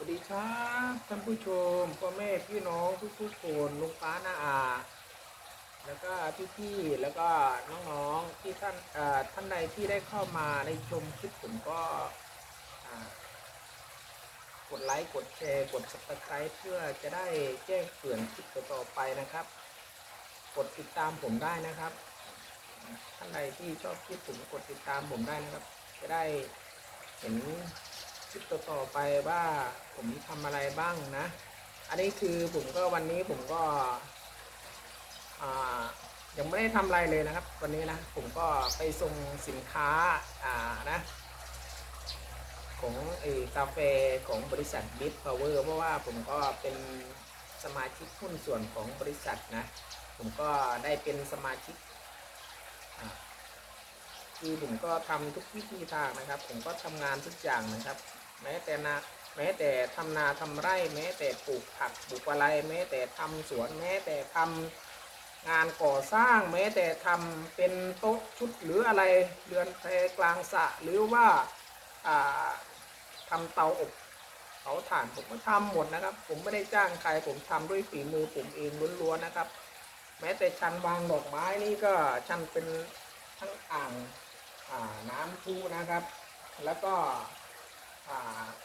วัสดีครับท่านผู้ชมพ่อแม่พี่น้องทุกๆคนลุงป้าน้าอา แล้วก็พี่ๆแล้วก็น้องๆที่ท่านท่านใดที่ได้เข้ามาในชมคลิปผมก็กดไลค์กดแชร์กด subscribe เพื่อจะได้แจ้งเตือนคลิปต่อไปนะครับ กดติดตามผมได้นะครับท่านใดที่ชอบคลิปผมกดติดตามผมได้นะครับ จะได้เห็น คลิปต่อๆไปว่าผมทำอะไรบ้างนะ อันนี้คือผมก็วันนี้ผมก็ยังไม่ได้ทำอะไรเลยนะครับ วันนี้นะผมก็ไปส่งสินค้าอ่านะของไอ้กาแฟของบริษัท Bit Power เพราะว่าผมก็เป็นสมาชิกหุ้นส่วนของบริษัทนะ ผมก็ได้เป็นสมาชิก คือผมก็ทำทุกวิธีทางนะครับ ผมก็ทำงานทุกอย่างนะครับ แม้แต่นาแม้แต่ทำนาทำไร่ แม้แต่ปลูกผักปลูกอะไร แม้แต่ทำสวน แม้แต่ทำงานก่อสร้าง แม้แต่ทำเป็นโต๊ะชุดหรืออะไรเรือนแพกลางสะหรือว่าอ่าทำเตาอบเผาถ่านผมก็ทำหมดนะครับ ผมไม่ได้จ้างใครผมทำด้วยฝีมือผมเองล้วนๆนะครับ แม้แต่ชั้นวางดอกไม้นี่ก็ชั้นเป็นทั้งอ่าง น้ำพุนะครับ แล้วก็อ่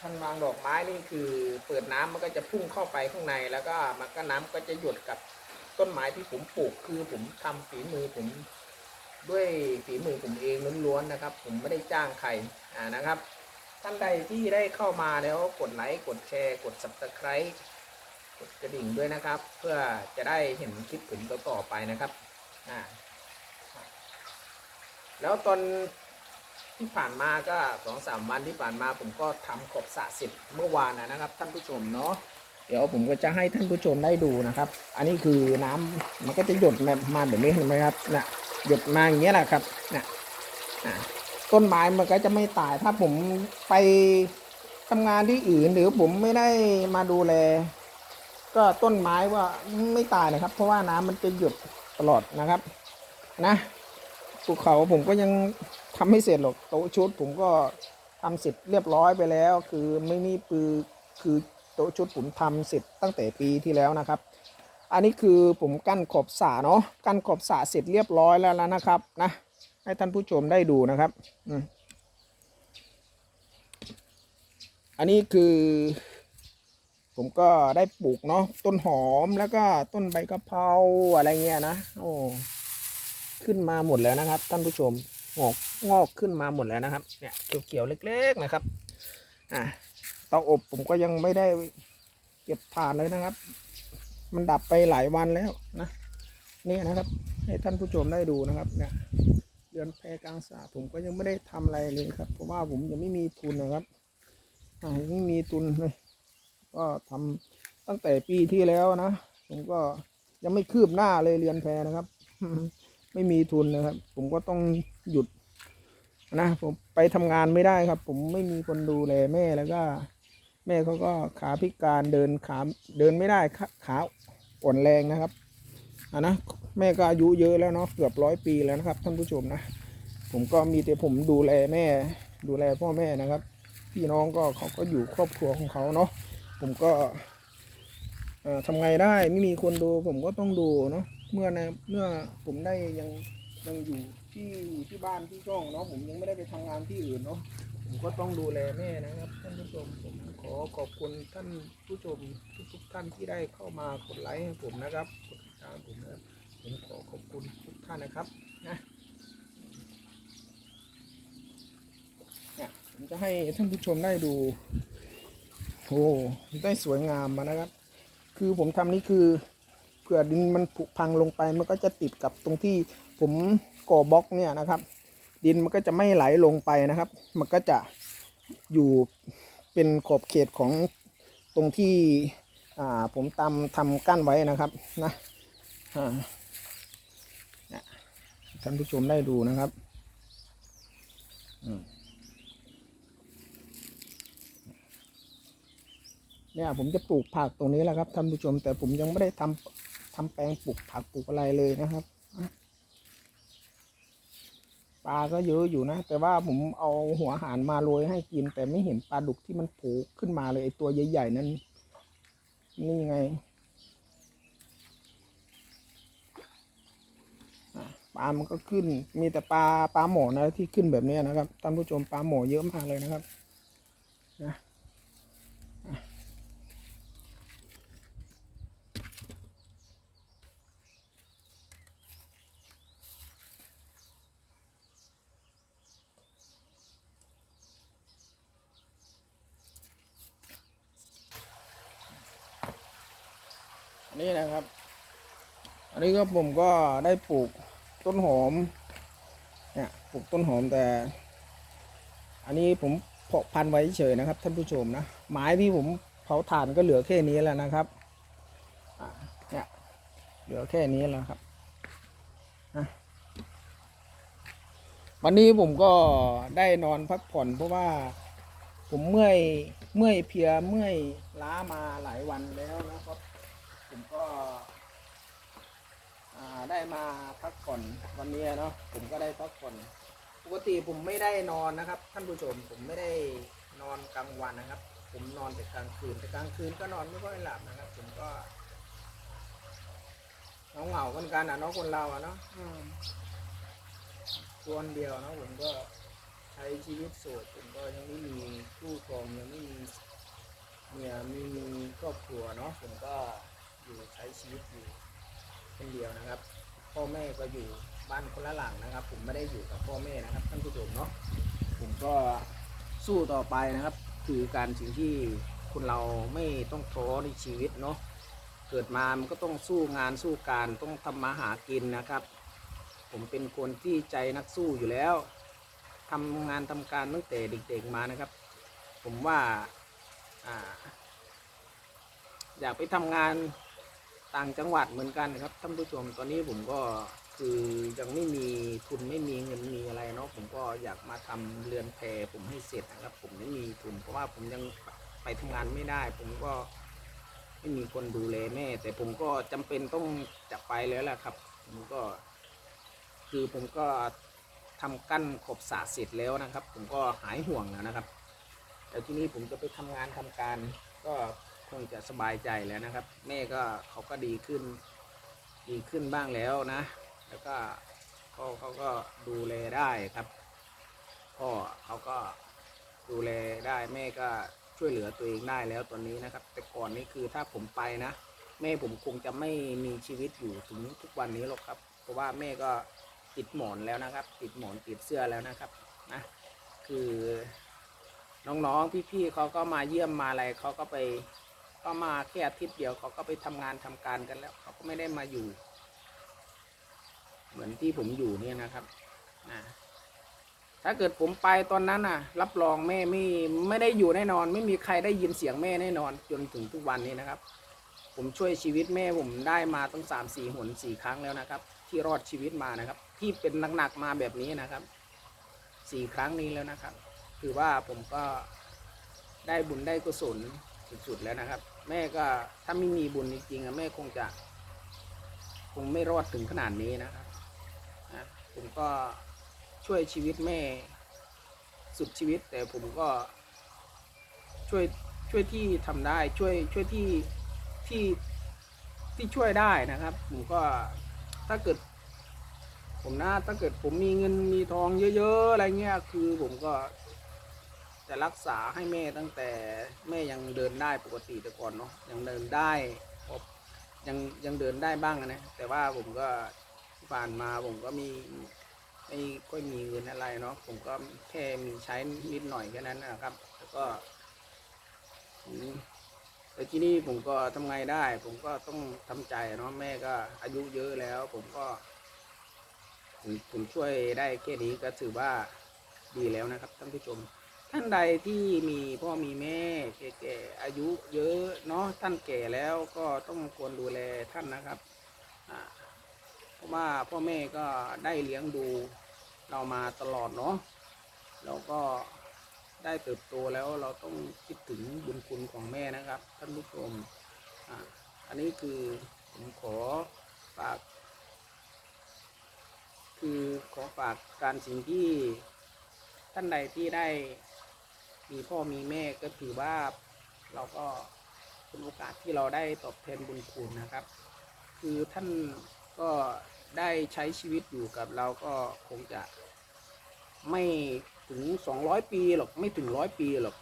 านวางดอกไม้นี่คือเปิดน้ำมันก็จะพุ่งเข้าไปข้างในแล้วก็มันก็น้ำก็จะหยดกับต้นไม้ที่ผมปลูกคือผมทำฝีมือผมด้วยฝีมือผมเองล้วนๆนะครับ ผมไม่ได้จ้างใครอ่านะครับ ท่านใดที่ได้เข้ามาแล้วกดไลค์กดแชร์ กด subscribe กดกระดิ่งด้วยนะครับ เพื่อจะได้เห็นคลิปผมต่อๆไปนะครับอ่า แล้วตอนที่ผ่านมาก็สองสามวันที่ผ่านมาผมก็ทำขอบสระเสร็จเมื่อวานนะครับ ท่านผู้ชมเนาะเดี๋ยวผมก็จะให้ท่านผู้ชมได้ดูนะครับ อันนี้คือน้ำมันก็จะหยดมาแบบนี้เห็นไหมครับน่ะหยดมาอย่างเงี้ยแหละครับน่ะอ่าต้นไม้มันก็จะไม่ตายถ้าผมไปทำงานที่อื่นหรือผมไม่ได้มาดูแล ก็ต้นไม้ว่าไม่ตายนะครับ เพราะว่าน้ำมันจะหยดตลอดนะครับ นะ ภูเขาผมก็ยังทำไม่เสร็จหรอกโต๊ะชุด ผมก็ทำเสร็จเรียบร้อยไปแล้ว คือไม่มีปือคือโต๊ะชุดผมทำเสร็จตั้งแต่ปีที่แล้วนะครับ อันนี้คือผมกั้นขอบสระเนาะกั้นขอบสระเสร็จเรียบร้อยแล้วแล้วนะครับนะให้ท่านผู้ชมได้ดูนะครับอืมอันนี้คือ ผมก็ได้ปลูกเนาะต้นหอมแล้วก็ต้นใบกะเพราอะไรเงี้ยนะโอ้ ขึ้นมาหมดแล้วนะครับ ท่านผู้ชมงอกงอกขึ้นมาหมดแล้วนะครับ เนี่ยเขียวๆเล็ก ๆนะครับ อะเตาอบผมก็ยังไม่ได้เก็บถ่านเลยนะครับ มันดับไปหลายวันแล้วนะนี่นะครับ ให้ท่านผู้ชมได้ดูนะครับ เนี่ยเดือนแพรกลางสระผมก็ยังไม่ได้ทำอะไรเลยครับ เพราะว่าผมยังไม่มีทุนนะครับอ่ายังไม่มีทุนเลย ก็ทำตั้งแต่ปีที่แล้วนะ ผมก็ยังไม่คืบหน้าเลยเรียนแพรนะครับ ไม่มีทุนนะครับ ผมก็ต้องหยุดนะผมไปทำงานไม่ได้ครับ ผมไม่มีคนดูแลแม่แล้วก็ แม่เขาก็ขาพิการเดินขาเดินไม่ได้ขาอ่อนแรงนะครับอะนะแม่ก็อายุเยอะแล้วเนาะเกือบร้อยปีแล้วนะครับ ท่านผู้ชมนะผมก็มีแต่ผมดูแลแม่ ดูแลพ่อแม่นะครับ พี่น้องก็เขาก็อยู่ครอบครัวของเขาเนาะผมก็ ทำไงได้ไม่มีคนดูผมก็ต้องดูเนาะเมื่อในเมื่อผมได้ยังยังอยู่ที่ที่บ้านที่ช่องเนาะผมยังไม่ได้ไปทำงานที่อื่นเนาะผมก็ต้องดูแลแม่นะครับท่านผู้ชมผมขอขอบคุณท่านผู้ชมทุกๆท่านที่ได้เข้ามากดไลค์ให้ผมนะครับกดติดตามผมนะผมขอขอบคุณทุกท่านนะครับนะเนี่ยผมจะให้ท่านผู้ชมได้ดูโอ้ได้สวยงามมานะครับ คือผมทำนี่คือเผื่อดินมันผุพังลงไป มันก็จะติดกับตรงที่ผมก่อบล็อกเนี่ยนะครับ ดินมันก็จะไม่ไหลลงไปนะครับ มันก็จะอยู่เป็นขอบเขตของตรงที่อ่าผมตำทำกั้นไว้นะครับนะท่านผู้ชมได้ดูนะครับ เนี่ยผมจะปลูกผักตรงนี้แหละครับท่านผู้ชม แต่ผมยังไม่ได้ทำทำแปลงปลูกผักปลูกอะไรเลยนะครับปลาก็เยอะอยู่นะ แต่ว่าผมเอาหัวหารมาโรยให้กิน แต่ไม่เห็นปลาดุกที่มันโผล่ขึ้นมาเลยไอตัวใหญ่ๆนั้นนี่ไงปลา มันก็ขึ้น มีแต่ปลาปลาหมอนะที่ขึ้นแบบนี้นะครับท่านผู้ชมปลาหมอเยอะมากเลยนะครับนะ นนี้นะครับ อันนี้ก็ผมก็ได้ปลูกต้นหอม เนี่ยปลูกต้นหอมแต่ อันนี้ผมเพาะพันธุ์ไว้เฉยนะครับ ท่านผู้ชมนะ ไม้ที่ผมเผาถ่านก็เหลือแค่นี้แล้วนะครับเนี่ยเหลือแค่นี้แล้วครับนะวันนี้ผมก็ได้นอนพักผ่อนเพราะว่าผมเมื่อยเมื่อยเพียเมื่อยล้ามาหลายวันแล้วนะครับ ผมก็ได้มาพักผ่อนวันนี้เนาะผมก็ได้พักผ่อนปกติผมไม่ได้นอนนะครับ ท่านผู้ชมผมไม่ได้นอนกลางวันนะครับ ผมนอนแต่กลางคืนแต่กลางคืนก็นอนไม่ค่อยหลับนะครับ ผมก็เหงาเหงาเหมือนกันอะเนาะคนเราอะเนาะตัวคนเดียวเนาะผมก็ใช้ชีวิตโสดผมก็ยังไม่มีคู่ครองยังไม่มีเมียไม่มีครอบครัวเนาะผมก็ อยู่ใช้ชีวิตอยู่คนเดียวนะครับ พ่อแม่ก็อยู่บ้านคนละหลังนะครับ ผมไม่ได้อยู่กับพ่อแม่นะครับท่านผู้ชมเนาะผมก็สู้ต่อไปนะครับ คือการสิ่งที่คนเราไม่ต้องท้อในชีวิตเนาะเกิดมามันก็ต้องสู้งานสู้การต้องทำมาหากินนะครับ ผมเป็นคนที่ใจนักสู้อยู่แล้วทำงานทำการตั้งแต่เด็กๆมานะครับ ผมว่าอ่าอยากไปทำงาน ต่างจังหวัดเหมือนกันนะครับท่านผู้ชมตอนนี้ผมก็คือยังไม่มีทุนไม่มีเงินมีอะไรเนาะผมก็อยากมาทำเรือนแพผมให้เสร็จนะครับ ผมไม่มีทุนเพราะว่าผมยังไปทำงานไม่ได้ ผมก็ไม่มีคนดูแลแม่ แต่ผมก็จำเป็นต้องจะไปแล้วแหละครับผมก็ คือผมก็ทำกั้นขอบสรเสร็จแล้วนะครับ ผมก็หายห่วงแล้วนะครับแต่ที่นี้ผมจะไปทำงานทำการก็ งจะสบายใจแล้วนะครับ แม่ก็เขาก็ดีขึ้น ดีขึ้นบ้างแล้วนะ แล้วก็พ่อเขาก็ดูแลได้ครับ พ่อเขาก็ดูแลได้แม่ก็ช่วยเหลือตัวเองได้แล้วตอนนี้นะครับ แต่ก่อนนี้คือถ้าผมไปนะ แม่ผมคงจะไม่มีชีวิตอยู่ถึงทุกวันนี้หรอกครับ เพราะว่าแม่ก็ติดหมอนแล้วนะครับ ติดหมอนติดเสื้อแล้วนะครับนะคือน้องๆพี่ๆเขาก็มาเยี่ยมมาอะไรเขาก็ไป ก็มาแค่อาทิตย์เดียวเขาก็ไปทำงานทำการกันแล้ว เขาก็ไม่ได้มาอยู่ เหมือนที่ผมอยู่เนี่ยนะครับนะถ้าเกิดผมไปตอนนั้นน่ะ รับรองแม่ไม่ไม่ได้อยู่แน่นอน ไม่มีใครได้ยินเสียงแม่แน่นอน จนถึงทุกวันนี้นะครับ ผมช่วยชีวิตแม่ผมได้มาตั้งสามสี่หนสี่ครั้งแล้วนะครับ ที่รอดชีวิตมานะครับ ที่เป็นหนักๆมาแบบนี้นะครับสี่ครั้งนี้แล้วนะครับ ถือว่าผมก็ได้บุญได้กุศลสุดๆแล้วนะครับ แม่ก็ถ้าไม่มีบุญจริงๆอะแม่คงจะ คงไม่รอดถึงขนาดนี้นะครับนะผมก็ช่วยชีวิตแม่สุดชีวิต แต่ผมก็ช่วยช่วยที่ทำได้ช่วยช่วยที่ที่ที่ช่วยได้นะครับ ผมก็ถ้าเกิด ผมนะถ้าเกิดผมมีเงินมีทองเยอะ ๆ อะไรเงี้ย คือผมก็ จะรักษาให้แม่ตั้งแต่แม่ยังเดินได้ปกติแต่ก่อนเนาะยังเดินได้พอยังยังเดินได้บ้างนะแต่ว่าผมก็ผ่านมาผมก็มีไม่ค่อยมีเงินอะไรเนาะผมก็แค่มีใช้นิดหน่อยแค่นั้นนะครับแล้วก็แต่ที่นี่ผมก็ทำไงได้ ผมก็ต้องทำใจเนาะแม่ก็อายุเยอะแล้ว ผมก็ผมผมช่วยได้แค่นี้ก็ถือว่าดีแล้วนะครับท่านผู้ชม ท่านใดที่มีพ่อมีแม่แก่ๆอายุเยอะเนาะท่านแก่แล้วก็ต้องควรดูแลท่านนะครับเพราะว่าพ่อแม่ก็ได้เลี้ยงดูเรามาตลอดเนาะเราก็ได้เติบโตแล้วเราต้องคิดถึงบุญคุณของแม่นะครับ ท่านผู้ชมอ,อันนี้คือผมขอฝาก คือขอฝากการสิ่งที่ท่านใดที่ได้ มีพ่อมีแม่ก็ถือว่าเราก็เป็นโอกาสที่เราได้ตอบแทนบุญคุณนะครับ คือท่านก็ได้ใช้ชีวิตอยู่กับเราก็คงจะไม่ถึง 200 ปีหรอกไม่ถึงร้อยปีหรอก